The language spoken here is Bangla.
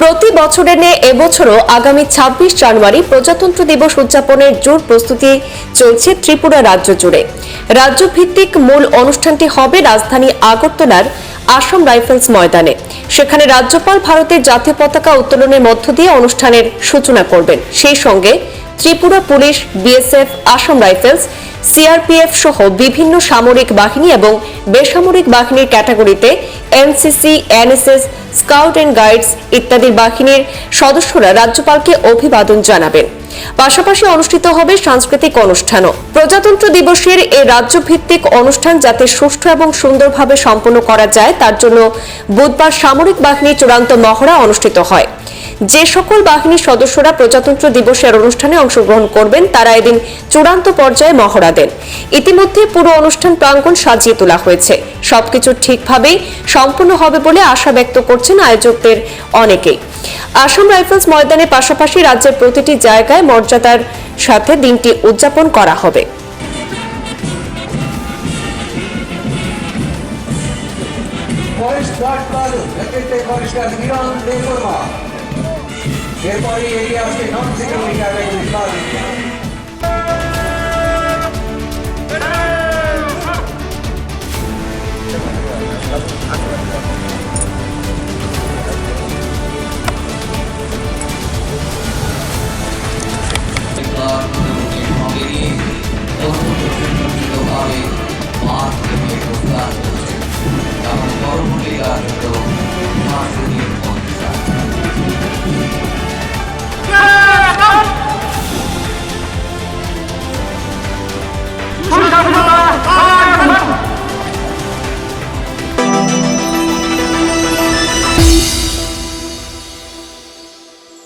প্রতি বছরের নিয়ে এবছরও আগামী ছাব্বিশ জানুয়ারি প্রজাতন্ত্র দিবস উদযাপনের জোর প্রস্তুতি চলছে ত্রিপুরা রাজ্য জুড়ে। রাজ্য ভিত্তিক মূল অনুষ্ঠানটি হবে রাজধানী আগরতলার আসাম রাইফেলস ময়দানে। সেখানে রাজ্যপাল ভারতের জাতীয় পতাকা উত্তোলনের মধ্য দিয়ে অনুষ্ঠানের সূচনা করবেন। সেই সঙ্গে Tripura police, BSF, Assam rifles, CRPF সহ বিভিন্ন সামরিক বাহিনী এবং বেসামরিক বাহিনীর ক্যাটাগরিতে NCC, NSS, scout and guides ইত্যাদি বাহিনীর সদস্যরা রাজ্যপালকে অভিবাদন জানাবেন। পাশাপাশি অনুষ্ঠিত হবে সাংস্কৃতিক অনুষ্ঠানও। প্রজাতন্ত্র দিবসের এই রাজ্যভিত্তিক অনুষ্ঠান যাতে সুষ্ঠু এবং সুন্দরভাবে সম্পন্ন করা যায়, তার জন্য বুধবার সামরিক বাহিনীর চূড়ান্ত মহড়া অনুষ্ঠিত হয়। যে সকল বাহিনীর সদস্যরা প্রজাতন্ত্র দিবসের অনুষ্ঠানে অংশগ্রহণ করবেন, তারা এদিন চূড়ান্ত পর্যায়ে মহড়া দেন ইতিমধ্যে পুরো অনুষ্ঠান প্রাঙ্গণ সাজিয়ে তোলা হয়েছে। সবকিছু ঠিকভাবেই সম্পূর্ণ হবে বলে আশা ব্যক্ত করছেন আয়োজকদের অনেকেই। আসাম রাইফেলস ময়দানের পাশাপাশি রাজ্যের প্রতিটি জায়গায় মর্যাদার সাথে দিনটি উদযাপন করা হবে। que por ahí que no se.